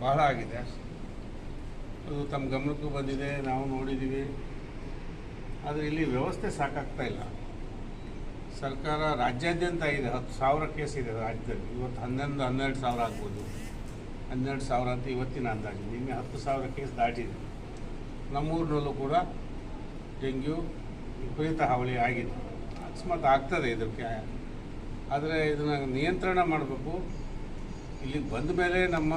ಬಹಳ ಆಗಿದೆ. ಅದು ತಮ್ಮ ಗಮನಕ್ಕೂ ಬಂದಿದೆ, ನಾವು ನೋಡಿದ್ದೀವಿ ಆದರೆ ಇಲ್ಲಿ ವ್ಯವಸ್ಥೆ ಸಾಕಾಗ್ತಾ ಇಲ್ಲ. ಸರ್ಕಾರ ರಾಜ್ಯಾದ್ಯಂತ ಇದೆ, ಹತ್ತು ಸಾವಿರ ಕೇಸ್ ಇದೆ ರಾಜ್ಯದಲ್ಲಿ. ಇವತ್ತು ಹನ್ನೊಂದು, ಹನ್ನೆರಡು ಸಾವಿರ ಆಗ್ಬೋದು. ಹನ್ನೆರಡು ಸಾವಿರ ಅಂತ ಇವತ್ತಿನ ಅಂದಾಜು. ನಿನ್ನೆ ಹತ್ತು ಸಾವಿರ ಕೇಸ್ ದಾಟಿದೆ. ನಮ್ಮೂರಿನಲ್ಲೂ ಕೂಡ ಡೆಂಗ್ಯೂ ವಿಪರೀತ ಹಾವಳಿ ಆಗಿದೆ. ಅಕಸ್ಮಾತ್ ಆಗ್ತದೆ ಇದಕ್ಕೆ. ಆದರೆ ಇದನ್ನು ನಿಯಂತ್ರಣ ಮಾಡಬೇಕು. ಇಲ್ಲಿಗೆ ಬಂದ ಮೇಲೆ ನಮ್ಮ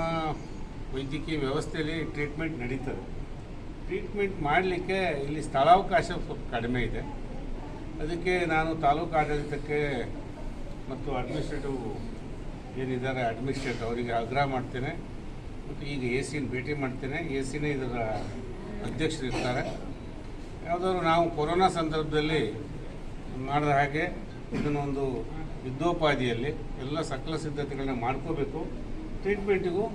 ವೈದ್ಯಕೀಯ ವ್ಯವಸ್ಥೆಯಲ್ಲಿ ಟ್ರೀಟ್ಮೆಂಟ್ ನಡೀತದೆ. ಟ್ರೀಟ್ಮೆಂಟ್ ಮಾಡಲಿಕ್ಕೆ ಇಲ್ಲಿ ಸ್ಥಳಾವಕಾಶ ಸ್ವಲ್ಪ ಕಡಿಮೆ ಇದೆ. ಅದಕ್ಕೆ ನಾನು ತಾಲೂಕು ಆಡಳಿತಕ್ಕೆ ಮತ್ತು ಅಡ್ಮಿನಿಸ್ಟ್ರೇಟಿವ್ ಏನಿದ್ದಾರೆ ಅಡ್ಮಿನಿಸ್ಟ್ರೇಟ್ ಅವರಿಗೆ ಆಗ್ರಹ ಮಾಡ್ತೇನೆ. ಮತ್ತು ಈಗ ಎ ಸಿನ ಭೇಟಿ ಮಾಡ್ತೇನೆ. ಎ ಸಿನೇ ಇದರ ಅಧ್ಯಕ್ಷರು ಇರ್ತಾರೆ. ಯಾವುದಾದ್ರು ನಾವು ಕೊರೋನಾ ಸಂದರ್ಭದಲ್ಲಿ ಮಾಡಿದ ಹಾಗೆ ಇದನ್ನೊಂದು ಯುದ್ಧೋಪಾದಿಯಲ್ಲಿ ಎಲ್ಲ ಸಕಲ ಸಿದ್ಧತೆಗಳನ್ನ ಮಾಡ್ಕೋಬೇಕು. ಟ್ರೀಟ್ಮೆಂಟಿಗೂ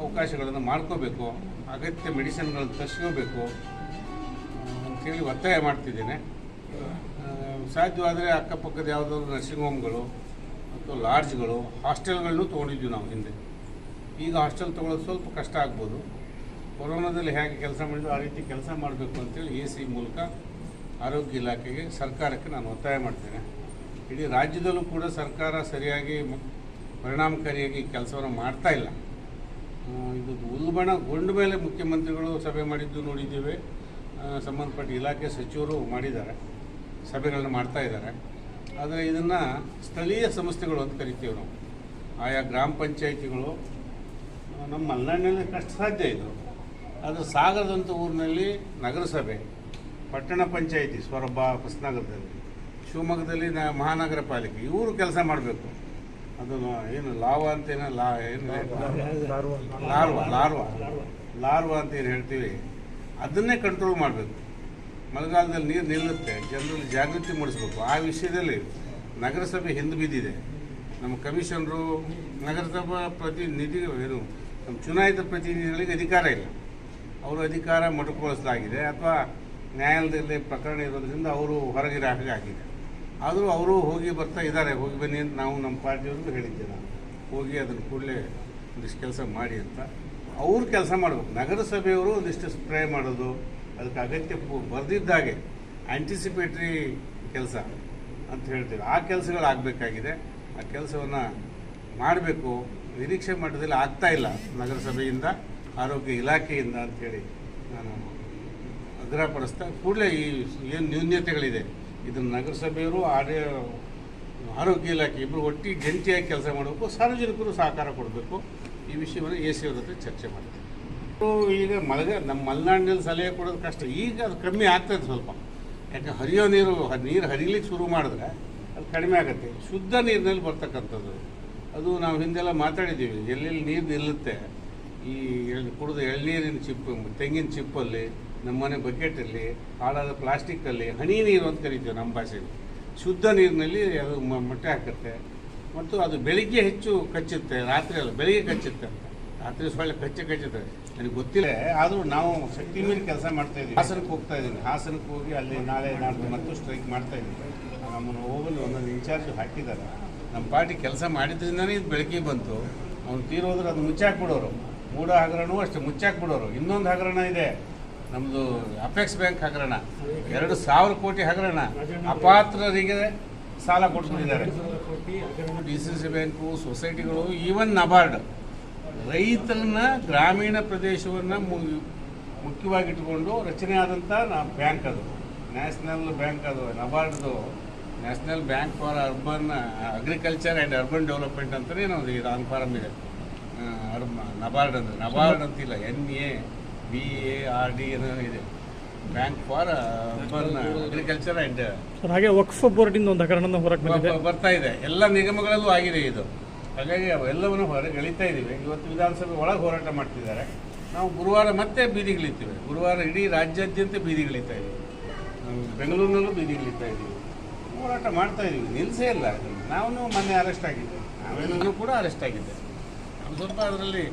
ಅವಕಾಶಗಳನ್ನು ಮಾಡ್ಕೋಬೇಕು, ಅಗತ್ಯ ಮೆಡಿಸಿನ್ಗಳನ್ನು ತರಿಸ್ಕೋಬೇಕು ಅಂತೇಳಿ ಒತ್ತಾಯ ಮಾಡ್ತಿದ್ದೇನೆ. ಸಾಧ್ಯವಾದರೆ ಅಕ್ಕಪಕ್ಕದ ಯಾವುದಾದ್ರು ನರ್ಸಿಂಗ್ ಹೋಮ್ಗಳು ಮತ್ತು ಲಾಡ್ಜ್ಗಳು ಹಾಸ್ಟೆಲ್ಗಳನ್ನು ತೊಗೊಂಡಿದ್ವಿ ನಾವು ಹಿಂದೆ. ಈಗ ಹಾಸ್ಟೆಲ್ ತೊಗೊಳೋದು ಸ್ವಲ್ಪ ಕಷ್ಟ ಆಗ್ಬೋದು. ಕೊರೋನಾದಲ್ಲಿ ಹೇಗೆ ಕೆಲಸ ಮಾಡಿದ್ರು ಆ ರೀತಿ ಕೆಲಸ ಮಾಡಬೇಕು ಅಂತೇಳಿ ಎ ಸಿ ಮೂಲಕ ಆರೋಗ್ಯ ಇಲಾಖೆಗೆ, ಸರ್ಕಾರಕ್ಕೆ ನಾನು ಒತ್ತಾಯ ಮಾಡ್ತೇನೆ. ಇಡೀ ರಾಜ್ಯದಲ್ಲೂ ಕೂಡ ಸರ್ಕಾರ ಸರಿಯಾಗಿ ಪರಿಣಾಮಕಾರಿಯಾಗಿ ಕೆಲಸವನ್ನು ಮಾಡ್ತಾ ಇಲ್ಲ. ಇದು ಉಲ್ಬಣಗೊಂಡ ಮೇಲೆ ಮುಖ್ಯಮಂತ್ರಿಗಳು ಸಭೆ ಮಾಡಿದ್ದು ನೋಡಿದ್ದೇವೆ. ಸಂಬಂಧಪಟ್ಟ ಇಲಾಖೆ ಸಚಿವರು ಮಾಡಿದ್ದಾರೆ, ಸಭೆಗಳನ್ನ ಮಾಡ್ತಾ ಇದ್ದಾರೆ. ಆದರೆ ಇದನ್ನು ಸ್ಥಳೀಯ ಸಂಸ್ಥೆಗಳು ಅಂತ ಕರಿತೀವಿ ನಾವು. ಆಯಾ ಗ್ರಾಮ ಪಂಚಾಯಿತಿಗಳು, ನಮ್ಮ ಮಲೆನಾಡಿನಲ್ಲಿ ಕಷ್ಟ ಸಾಧ್ಯ ಇದು. ಆದರೆ ಸಾಗರದಂಥ ಊರಿನಲ್ಲಿ ನಗರಸಭೆ, ಪಟ್ಟಣ ಪಂಚಾಯಿತಿ ಸೊರಬ ಹೊಸನಗರದಲ್ಲಿ ಶಿವಮೊಗ್ಗದಲ್ಲಿ ಮಹಾನಗರ ಪಾಲಿಕೆ, ಇವರು ಕೆಲಸ ಮಾಡಬೇಕು. ಅದನ್ನು ಏನು ಲಾವ ಅಂತ ಏನೋ ಲಾ ಏನು ಲಾರ್ವ. ಲಾರ್ವ. ಲಾರ್ವಾ ಅಂತ ಏನು ಹೇಳ್ತೀವಿ? ಅದನ್ನೇ ಕಂಟ್ರೋಲ್ ಮಾಡಬೇಕು. ಮಳೆಗಾಲದಲ್ಲಿ ನೀರು ನಿಲ್ಲುತ್ತೆ ಜನರಲ್ಲಿ ಜಾಗೃತಿ ಮೂಡಿಸ್ಬೇಕು. ಆ ವಿಷಯದಲ್ಲಿ ನಗರಸಭೆ ಹಿಂದೆ ಬಿದ್ದಿದೆ. ನಮ್ಮ ಕಮಿಷನರು ನಗರಸಭಾ ಪ್ರತಿನಿಧಿ ಏನು ನಮ್ಮ ಚುನಾಯಿತ ಪ್ರತಿನಿಧಿಗಳಿಗೆ ಅಧಿಕಾರ ಇಲ್ಲ. ಅವರ ಅಧಿಕಾರ ಮೊಟಕುಗೊಳಿಸಲಾಗಿದೆ ಅಥವಾ ನ್ಯಾಯಾಲಯದಲ್ಲಿ ಪ್ರಕರಣ ಇರೋದ್ರಿಂದ ಅವರು ಹೊರಗಿರಾಕಾಗಿದೆ ಹಾಗೆ ಆಗಿದೆ. ಆದರೂ ಅವರು ಹೋಗಿ ಬರ್ತಾ ಇದ್ದಾರೆ. ಹೋಗಿ ಬನ್ನಿ ಅಂತ ನಾವು ನಮ್ಮ ಪಾರ್ಟಿಯವ್ರಿಗೂ ಹೇಳಿದ್ದೆ ನಾನು ಹೋಗಿ ಅದನ್ನು ಕೂಡಲೇ ಒಂದಿಷ್ಟು ಕೆಲಸ ಮಾಡಿ ಅಂತ. ಅವ್ರು ಕೆಲಸ ಮಾಡಬೇಕು. ನಗರಸಭೆಯವರು ಒಂದಿಷ್ಟು ಸ್ಪ್ರೇ ಮಾಡೋದು, ಅದಕ್ಕೆ ಅಗತ್ಯ ಬರೆದಿದ್ದಾಗೆ ಆ್ಯಂಟಿಸಿಪೇಟ್ರಿ ಕೆಲಸ ಅಂತ ಹೇಳ್ತೀವಿ. ಆ ಕೆಲಸಗಳು ಆಗಬೇಕಾಗಿದೆ. ಆ ಕೆಲಸವನ್ನು ಮಾಡಬೇಕು. ನಿರೀಕ್ಷೆ ಮಟ್ಟದಲ್ಲಿ ಆಗ್ತಾ ಇಲ್ಲ ನಗರಸಭೆಯಿಂದ, ಆರೋಗ್ಯ ಇಲಾಖೆಯಿಂದ ಅಂಥೇಳಿ ನಾನು ಆಗ್ರಹಪಡಿಸ್ತಾ ಕೂಡಲೇ ಈ ಏನು ನ್ಯೂನ್ಯತೆಗಳಿದೆ. ಇದನ್ನು ನಗರಸಭೆಯವರು ಆಡೇ ಆರೋಗ್ಯ ಇಲಾಖೆ ಇಬ್ಬರು ಒಟ್ಟಿಗೆ ಜಂಟಿಯಾಗಿ ಕೆಲಸ ಮಾಡಬೇಕು, ಸಾರ್ವಜನಿಕರು ಸಹಕಾರ ಕೊಡಬೇಕು. ಈ ವಿಷಯವನ್ನು ಎ ಸಿ ಅವ್ರ ಚರ್ಚೆ ಮಾಡ್ತೀವಿ ಈಗ ಮಲಗ, ನಮ್ಮ ಮಲೆನಾಡಿನಲ್ಲಿ ಸಲಹೆ ಕೊಡೋದು ಕಷ್ಟ. ಈಗ ಅದು ಕಮ್ಮಿ ಆಗ್ತದೆ ಸ್ವಲ್ಪ. ಯಾಕೆ ಹರಿಯೋ ನೀರು ನೀರು ಹರಿಲಿಕ್ಕೆ ಶುರು ಮಾಡಿದ್ರೆ ಅದು ಕಡಿಮೆ ಆಗುತ್ತೆ. ಶುದ್ಧ ನೀರಿನಲ್ಲಿ ಬರ್ತಕ್ಕಂಥದ್ದು. ಅದು ನಾವು ಹಿಂದೆಲ್ಲ ಮಾತಾಡಿದ್ದೀವಿ. ಎಲ್ಲೆಲ್ಲಿ ನೀರು ನಿಲ್ಲುತ್ತೆ? ಈ ಎಳ್ ಕುಡಿದು ಎಳ್ನೀರಿನ ಚಿಪ್ಪು ತೆಂಗಿನ ಚಿಪ್ಪಲ್ಲಿ ನಮ್ಮನೆ ಬಕೆಟಲ್ಲಿ, ಹಾಳಾದ ಪ್ಲಾಸ್ಟಿಕ್ಕಲ್ಲಿ ಹನಿ ನೀರು ಅಂತ ಕರಿತೀವಿ ನಮ್ಮ ಭಾಷೆಯಲ್ಲಿ. ಶುದ್ಧ ನೀರಿನಲ್ಲಿ ಅದು ಮೊಟ್ಟೆ ಹಾಕುತ್ತೆ. ಮತ್ತು ಅದು ಬೆಳಿಗ್ಗೆ ಹೆಚ್ಚು ಕಚ್ಚುತ್ತೆ, ರಾತ್ರಿ ಅಲ್ಲ, ಬೆಳಿಗ್ಗೆ ಕಚ್ಚುತ್ತೆ ಅಂತ. ರಾತ್ರಿ ಸೊಳ್ಳೆ ಕಚ್ಚೆ ಕಚ್ಚುತ್ತೆ. ನನಗೆ ಗೊತ್ತಿಲ್ಲ. ಆದರೂ ನಾವು ಶಕ್ತಿ ಮೇಲೆ ಕೆಲಸ ಮಾಡ್ತಾ ಇದ್ದೀವಿ. ಹಾಸನಕ್ಕೆ ಹೋಗ್ತಾ ಇದ್ದೀನಿ ಹಾಸನಕ್ಕೆ ಹೋಗಿ ಅಲ್ಲಿ ನಾಳೆ ನಾಡ್ದು ಮತ್ತು ಸ್ಟ್ರೈಕ್ ಮಾಡ್ತಾ ಇದ್ದೀವಿ. ನಮ್ಮನ್ನು ಹೋಗಲು ಒಂದೊಂದು ಇನ್ಚಾರ್ಜ್ ಹಾಕಿದ್ದಾರೆ. ನಮ್ಮ ಪಾರ್ಟಿ ಕೆಲಸ ಮಾಡಿದ್ರಿಂದನೇ ಇದು ಬೆಳಗ್ಗೆ ಬಂತು. ಅವ್ನು ತೀರೋದ್ರೆ ಅದು ಮುಚ್ಚಾಕ್ಬಿಡೋರು. ಮೂಡ ಹಗರಣವೂ ಅಷ್ಟೇ ಮುಚ್ಚಾಕ್ಬಿಡೋರು ಇನ್ನೊಂದು ಹಗರಣ ಇದೆ. ನಮ್ಮದು ಅಪೆಕ್ಸ್ ಬ್ಯಾಂಕ್ ಹಗರಣ. ಎರಡು ಸಾವಿರ ಕೋಟಿ ಹಗರಣ. ಅಪಾತ್ರರಿಗೆ ಸಾಲ ಕೊಟ್ಟಿದ್ದಾರೆ ಡಿ ಸಿ ಸಿ ಬ್ಯಾಂಕು ಸೊಸೈಟಿಗಳು ಈವನ್ ನಬಾರ್ಡ್ ರೈತರನ್ನ ಗ್ರಾಮೀಣ ಪ್ರದೇಶವನ್ನು ಮುಖ್ಯವಾಗಿಟ್ಟುಕೊಂಡು ರಚನೆ ಆದಂಥ ಬ್ಯಾಂಕ್ ಅದು. ನ್ಯಾಷನಲ್ ಬ್ಯಾಂಕ್ ಅದು ನಬಾರ್ಡ್ದು national bank for urban agriculture and urban development ಅಂತಲೇ ನಾವು ಈ ರಾಂಗ್ ಫಾರಮ್ ಇದೆ. ಅರ್ಬ ನಬಾರ್ಡ್ ಅಂದರೆ ನಬಾರ್ಡ್ ಅಂತಿಲ್ಲ N A B A R D ಏನೋ ಇದೆ. Bank for urban agriculture and ಹಾಗೆ ವಕ್ಫ್ ಬೋರ್ಡಿಂದ ಒಂದು ಹಗರಣ ಹೊರಗೆ ಬಂದಿದೆ. ಬರ್ತಾ ಇದೆ. ಎಲ್ಲ ನಿಗಮಗಳಲ್ಲೂ ಆಗಿದೆ ಇದು. ಹಾಗಾಗಿ ಅವೆಲ್ಲವನ್ನು ಹೊರಗೆ ಗಳಿತಾ ಇದ್ದೀವಿ. ಇವತ್ತು ವಿಧಾನಸಭೆ ಒಳಗೆ ಹೋರಾಟ ಮಾಡ್ತಿದ್ದಾರೆ. ನಾವು ಗುರುವಾರ ಮತ್ತೆ ಬೀದಿಗಿಳಿತೀವಿ ಗುರುವಾರ ಇಡೀ ರಾಜ್ಯಾದ್ಯಂತ ಬೀದಿಗಿಳಿತಾ ಇದ್ದೀವಿ. ಬೆಂಗಳೂರಿನಲ್ಲೂ ಬೀದಿಗಿಳಿತಾ ಇದ್ದೀವಿ. ಹೋರಾಟ ಮಾಡ್ತಾ ಇದ್ದೀವಿ. ನಿಲ್ಲಿಸೇ ಇಲ್ಲ. ನಾವು ಮೊನ್ನೆ ಅರೆಸ್ಟ್ ಆಗಿದ್ದೆ. ನಾವೇನೂ ಕೂಡ ಅರೆಸ್ಟ್ ಆಗಿದ್ದೆ ಸ್ವಲ್ಪ ಅದರಲ್ಲಿ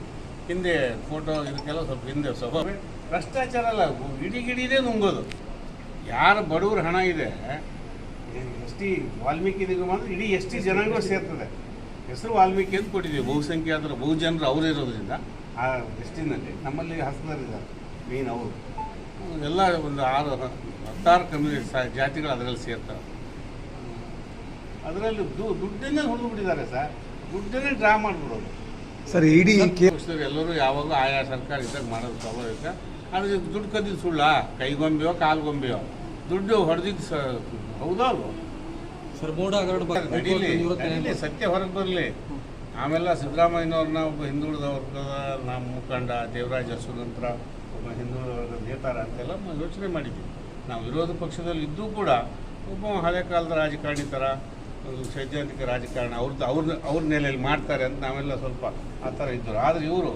ಹಿಂದೆ ಫೋಟೋ ಇದಕ್ಕೆಲ್ಲ ಸ್ವಲ್ಪ ಹಿಂದೆ ಸ್ವಭಾವ ಭ್ರಷ್ಟಾಚಾರ ಅಲ್ಲ, ಇಡೀ ಗಿಡೀದೇ ನುಂಗೋದು. ಯಾರು ಬಡವ್ರ ಹಣ ಇದೆ ಎಸ್ ಟಿ ವಾಲ್ಮೀಕಿ ನಿಗಮ ಅಂದ್ರೆ ಇಡೀ ಎಸ್ ಟಿ ಜನಾಂಗ ಸೇರ್ತದೆ. ಹೆಸರು ವಾಲ್ಮೀಕಿ ಅಂತ ಕೊಟ್ಟಿದ್ದೀವಿ. ಬಹುಸಂಖ್ಯಾತರ ಬಹುಜನರು ಅವರು ಇರೋದ್ರಿಂದ ಆ ಲಿಸ್ಟಿನಲ್ಲಿ ನಮ್ಮಲ್ಲಿ ಹಸ್ತರಿದ್ದಾರೆ ಮೇನ್ ಅವರು. ಎಲ್ಲ ಒಂದು ಆರು ಹತ್ತಾರು ಕಮ್ಯುನಿಟಿ ಸ, ಜಾತಿಗಳು ಅದರಲ್ಲಿ ಸೇರ್ತಾರೆ. ಅದರಲ್ಲಿ ದುಡ್ಡನ್ನೇ ಹೊಡೆದು ಸರ್. ದುಡ್ಡನ್ನೇ ಡ್ರಾ ಮಾಡಿಬಿಡೋದು. ಸರ್ ಇಡೀ ಎಲ್ಲರೂ ಯಾವಾಗಲೂ ಆಯಾ ಸರ್ಕಾರ ಇದ್ದಾಗ ಮಾಡೋದು ಸ್ವಾಭಾವಿಕ. ಆದರೆ ದುಡ್ಡು ಕದ್ದಿದ್ದು ಸುಳ್ಳ. ಕೈಗೊಂಬೆಯೋ ಕಾಲ್ಗೊಂಬೆಯೋ. ದುಡ್ಡು ಹೊಡೆದಿದ್ದು ಸ ಹೌದಲ್ವ ಅಲ್ವೋ ಸರ್ ನಡೀಲಿ ನಡೀಲಿ ಸತ್ಯ ಹೊರಗೆ ಬರಲಿ. ಆಮೇಲೆ ಸಿದ್ದರಾಮಯ್ಯನವ್ರನ್ನ ಒಬ್ಬ ಹಿಂದುಳಿದ ವರ್ಗದ ನಮ್ಮ ಮುಖಂಡ ದೇವರಾಜ ಅರಸು ಒಬ್ಬ ಹಿಂದುಳಿದ ವರ್ಗದ ನೇತಾರ ಅಂತೆಲ್ಲ ನಾವು ಯೋಚನೆ ಮಾಡಿದ್ವಿ. ನಾವು ವಿರೋಧ ಪಕ್ಷದಲ್ಲಿ ಇದ್ದೂ ಕೂಡ ಒಬ್ಬ ಹಳೆ ಕಾಲದ ರಾಜಕಾರಣಿ ಥರ ಒಂದು ಸೈದ್ಧಾಂತಿಕ ರಾಜಕಾರಣ. ಅವ್ರದ್ದು ಅವ್ರ ಅವ್ರ ನೆಲೆಯಲ್ಲಿ ಮಾಡ್ತಾರೆ ಅಂತ ನಾವೆಲ್ಲ ಸ್ವಲ್ಪ ಆ ಥರ ಇದ್ದರು. ಆದರೆ ಇವರು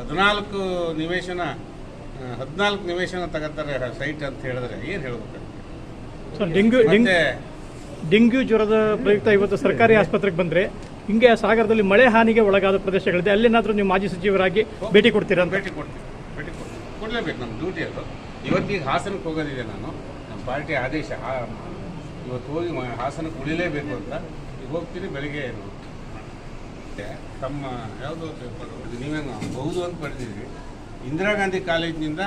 ಹದಿನಾಲ್ಕು ನಿವೇಶನ ಹದಿನಾಲ್ಕು ನಿವೇಶನ ತಗೋತಾರೆ ಸೈಟ್ ಅಂತ ಹೇಳಿದ್ರೆ ಏನು ಹೇಳ್ಬೇಕಂತೆ? ಡೆಂಗ್ಯೂ ಜ್ವರದ ಪ್ರಯುಕ್ತ ಇವತ್ತು ಸರ್ಕಾರಿ ಆಸ್ಪತ್ರೆಗೆ ಬಂದರೆ ಹಿಂಗೆ ಸಾಗರದಲ್ಲಿ ಮಳೆ ಹಾನಿಗೆ ಒಳಗಾದ ಪ್ರದೇಶಗಳಿದೆ. ಅಲ್ಲೇನಾದರೂ ನೀವು ಮಾಜಿ ಸಚಿವರಾಗಿ ಭೇಟಿ ಕೊಡ್ತೀರಾ ಅಂತ? ಭೇಟಿ ಕೊಡ್ತೀವಿ ಭೇಟಿ ಕೊಡ್ತೀವಿ. ಕೊಡಲೇಬೇಕು ನಮ್ಮ ಡ್ಯೂಟಿ ಅದು. ಇವತ್ತಿಗೆ ಹಾಸನಕ್ಕೆ ಹೋಗೋದಿದೆ ನಾನು. ನಮ್ಮ ಪಾರ್ಟಿ ಆದೇಶ ಇವತ್ತು ಹೋಗಿ ಹಾಸನಕ್ಕೆ ಉಳಿಲೇಬೇಕು ಅಂತ ಈಗ ಹೋಗ್ತೀನಿ ಬೆಳಿಗ್ಗೆ ತಮ್ಮ ಯಾವುದೋ ಪೇಪರ್ ನೀವೇನು ಹೌದು ಅಂತ ಬರೆದಿದ್ರಿ ಇಂದಿರಾ ಗಾಂಧಿ ಕಾಲೇಜಿನಿಂದ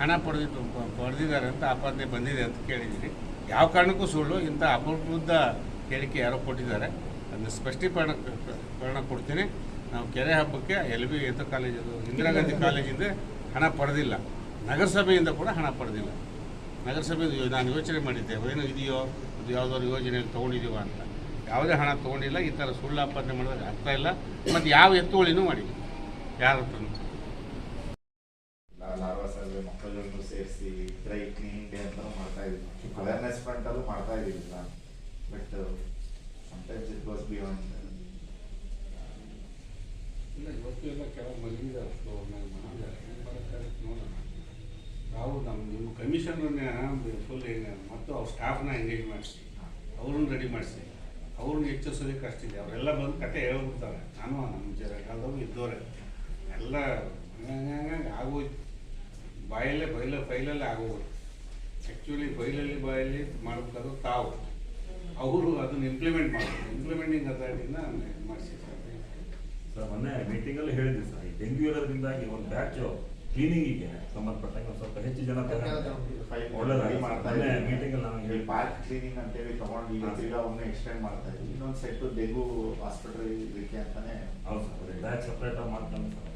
ಹಣ ಪಡೆದಿದ್ದು ಪಡೆದಿದ್ದಾರೆ ಅಂತ ಆಪಾದನೆ ಬಂದಿದೆ ಅಂತ ಕೇಳಿದ್ದೀರಿ. ಯಾವ ಕಾರಣಕ್ಕೂ ಸುಳ್ಳು, ಇಂಥ ಅಪರೂಪದ ಹೇಳಿಕೆ ಯಾರೋ ಕೊಟ್ಟಿದ್ದಾರೆ. ಅದನ್ನು ಸ್ಪಷ್ಟೀಕರಣ ಕಾರಣ ಕೊಡ್ತೀನಿ. ನಾವು ಕೆರೆ ಹಬ್ಬಕ್ಕೆ ಎಲ್ ಬಿ ಎತ್ತ ಕಾಲೇಜದು ಇಂದಿರಾ ಗಾಂಧಿ ಕಾಲೇಜಿಂದ ಹಣ ಪಡೆದಿಲ್ಲ. ನಗರಸಭೆಯಿಂದ ಕೂಡ ಹಣ ಪಡೆದಿಲ್ಲ. ನಗರಸಭೆ ನಾನು ಯೋಚನೆ ಮಾಡಿದ್ದೆ ಏನು ಇದೆಯೋ ಅದು ಯಾವುದಾದ್ರು ಯೋಜನೆಯಲ್ಲಿ ತೊಗೊಂಡಿದ್ದೀವ ಅಂತ. ಯಾವುದೇ ಹಣ ತೊಗೊಂಡಿಲ್ಲ ಈ ಥರ ಸುಳ್ಳು ಆಪಾದನೆ ಮಾಡಿದಾಗ ಆಗ್ತಾ ಇಲ್ಲ. ಮತ್ತು ಯಾವ ಎತ್ತುಗಳಿನೂ ಮಾಡಿಲ್ಲ ಯಾರ ಹತ್ರನೂ. ಮಕ್ಕಳನ್ನು ಸೇರಿಸಿ ಡ್ರೈ ಕ್ಲೀನಿಂಗ್ ಡೇ ಅಂತ ಮಾಡ್ತಾ ಇದ್ದೀವಿ. ಅವೇರ್ನೆಸ್ ಫ್ರಂಟ್ ಅಲ್ಲೂ ಮಾಡ್ತಾ ಇದ್ದೀವಿ ನಾನು but sometimes it goes beyond ಇಲ್ಲ ಇವತ್ತು ಎಲ್ಲ ಕೆಲವು ಮಲಗಿದ್ದಾರೆ ಫ್ಲೋರ್ ಮೇಲೆ ಮಲಗಿದ್ದಾರೆ ಏನು ಮಾಡೋಕ್ಕಾಗತ್ತೆ ನೋಡೋಣ ನಾವು ನಮ್ಮ ನಿಮ್ಮ ಕಮಿಷನರ್ನ ಫುಲ್ ಮತ್ತು ಅವ್ರ ಸ್ಟಾಫ್ನ ಎಂಗೇಜ್ ಮಾಡಿಸಿ, ಅವ್ರನ್ನ ರೆಡಿ ಮಾಡಿಸಿ. ಅವ್ರನ್ನ ಎಚ್ಚರಿಸೋದಕ್ಕೆ ಅಷ್ಟಿದೆ. ಅವರೆಲ್ಲ ಬಂದು ಕತೆ ಹೇಳ್ಬಿಡ್ತಾರೆ. ನಾನು ನಮ್ಮ ಜರ ಕಾಲದವ್ರು ಇದ್ದವರೇ. ಎಲ್ಲ ಆಗೋಯ್ತು. ಬಾಯಲ್ಲೇ ಬೈಲ ಬೈಲಲ್ಲೇ ಆಗೋಗ್ಬಿಟ್ಟು ಆ್ಯಕ್ಚುಲಿ ಬೈಲಲ್ಲಿ ಬಾಯಲ್ಲಿ ಮಾಡಬೇಕಾದ್ರು ತಾವು. ಅವರು ಅದನ್ನ ಇಂಪ್ಲಿಮೆಂಟ್ ಮಾಡಬೇಕು. ಇಂಪ್ಲಿಮೆಂಟಿಂಗ್ ಅಥಾರಿಟಿನ ಮಾಡಿಸಿ ಸರ್ ಸರ್, ಮೊನ್ನೆ ಮೀಟಿಂಗಲ್ಲಿ ಹೇಳಿದ್ವಿ ಸರ್. ಈ ಡೆಂಗ್ಯೂ ಇರೋದ್ರಿಂದಾಗಿ ಒಂದು ಬ್ಯಾಚ್ ಕ್ಲೀನಿಂಗಿಗೆ ಸಂಬಂಧಪಟ್ಟಂಗೆ ಒಂದು ಸ್ವಲ್ಪ ಹೆಚ್ಚು ಜನ ಒಳ್ಳೆದಾಗಿ ಇದ್ದೀವಿ ಮೀಟಿಂಗ್ ಅಲ್ಲಿ ನಾವು ಹೇಳಿ ಪಾರ್ಕ್ ಕ್ಲೀನಿಂಗ್ ಅಂತೇಳಿ ತಗೊಂಡು ಈಗ ತಿರ್ಗಾ ಒಮ್ಮೆ ಎಕ್ಸ್ಟೆಂಡ್ ಮಾಡ್ತಾ ಇದ್ವಿ ಇನ್ನೊಂದು ಸೆಟ್ ಡೆಂಗು ಹಾಸ್ಪಿಟಲ್ ಇದಕ್ಕೆ ಅಂತಾನೆ ಹೌದು ಸರ್ ಸಪ್ರೇಟ್ ಆಗಿ ಮಾಡ್ತಾನೆ ಸರ್